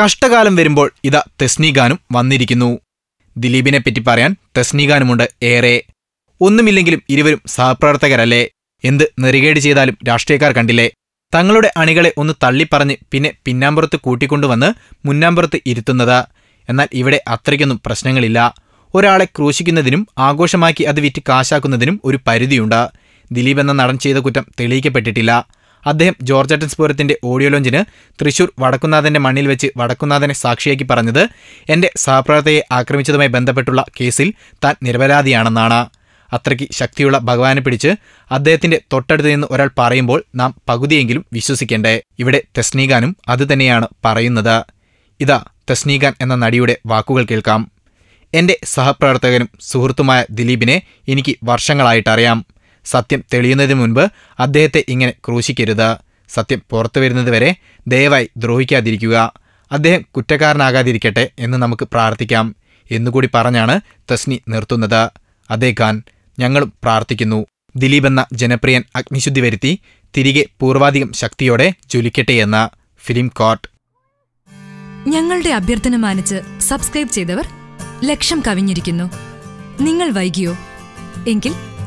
കഷ്ടകാലം വരുമ്പോൾ ഇതാ തെസ്നീഖാനും വന്നിരിക്കുന്നു. ദിലീപിനെ പറ്റി പറയാൻ തെസ്നീഖാനുമുണ്ട് ഏറെ. ഒന്നുമില്ലെങ്കിലും ഇരുവരും സഹപ്രവർത്തകരല്ലേ? എന്ത് നെറികേട് ചെയ്താലും രാഷ്ട്രീയക്കാർ കണ്ടില്ലേ? തങ്ങളുടെ അണികളെ ഒന്ന് തള്ളിപ്പറഞ്ഞ് പിന്നെ പിന്നാമ്പുറത്ത് കൂട്ടിക്കൊണ്ടുവന്ന് മുന്നാമ്പുറത്ത് ഇരുത്തുന്നത്. എന്നാൽ ഇവിടെ അത്രയ്ക്കൊന്നും പ്രശ്നങ്ങളില്ല. ഒരാളെ ക്രൂശിക്കുന്നതിനും ആഘോഷമാക്കി അത് വിറ്റ് കാശാക്കുന്നതിനും ഒരു പരിധിയുണ്ട്. ദിലീപ് എന്ന നടൻ ചെയ്ത കുറ്റം തെളിയിക്കപ്പെട്ടിട്ടില്ല. അദ്ദേഹം ജോർജ് സ്പൂരത്തിന്റെ ഓഡിയോ ലോഞ്ചിന് തൃശൂർ വടക്കുന്നാഥന്റെ മണ്ണിൽ വെച്ച് വടക്കുന്നാഥനെ സാക്ഷിയാക്കി പറഞ്ഞത് എന്റെ സഹപ്രവർത്തകയെ ആക്രമിച്ചതുമായി ബന്ധപ്പെട്ടുള്ള കേസിൽ താൻ നിരപരാധിയാണെന്നാണ്. അത്രയ്ക്ക് ശക്തിയുള്ള ഭഗവാനെ പിടിച്ച് അദ്ദേഹത്തിന്റെ തൊട്ടടുത്ത് നിന്ന് ഒരാൾ പറയുമ്പോൾ നാം പകുതിയെങ്കിലും വിശ്വസിക്കേണ്ടേ. ഇവിടെ തെസ്നീഖാനും അതുതന്നെയാണ് പറയുന്നത്. ഇതാ തെസ്നീഖാൻ എന്ന നടിയുടെ വാക്കുകൾ കേൾക്കാം. എന്റെ സഹപ്രവർത്തകനും സുഹൃത്തുമായ ദിലീപിനെ എനിക്ക് വർഷങ്ങളായിട്ടറിയാം സത്യം തെളിയുന്നതിന് മുൻപ് അദ്ദേഹത്തെ ഇങ്ങനെ ക്രൂശിക്കരുത്. സത്യം പുറത്തു വരുന്നതുവരെ ദയവായി ദ്രോഹിക്കാതിരിക്കുക. അദ്ദേഹം കുറ്റക്കാരനാകാതിരിക്കട്ടെ എന്ന് നമുക്ക് പ്രാർത്ഥിക്കാം. എന്നുകൂടി പറഞ്ഞാണ് തസ്നി നിർത്തുന്നത്. അതേ ഖാൻ ഞങ്ങളും പ്രാർത്ഥിക്കുന്നു. ദിലീപ് എന്ന ജനപ്രിയൻ അഗ്നിശുദ്ധി വരുത്തി തിരികെ പൂർവാധികം ശക്തിയോടെ ജ്വലിക്കട്ടെ എന്ന ഫിലിം കോർട്ട്. ഞങ്ങളുടെ അഭ്യർത്ഥന മാനിച്ച് സബ്സ്ക്രൈബ് ചെയ്തവർ ലക്ഷം കവിഞ്ഞിരിക്കുന്നു. നിങ്ങൾ വൈകിയോ? എങ്കിൽ